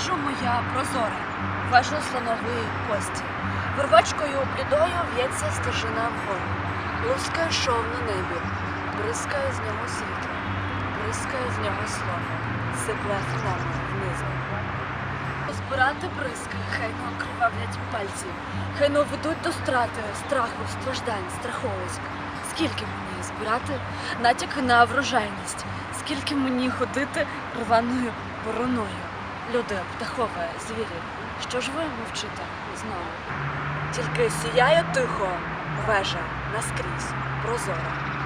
Вежу моя прозора, вежу слонової кості. Вервачкою блідою в'ється стежина вгору. Лускає шов на небі, бризкає з нього світло, бризкає з нього слово, сипле хнемо внизу. Збирати бризки, хай не окривавлять пальці, хай не ведуть до страти, страху, страждань, страховиськ. Скільки мені збирати натяки на врожайність, скільки мені ходити рваною вороною. Люди, птахове, звірі, що ж ви мовчите знову? Тільки сіяє тихо, вежа наскрізь, прозора.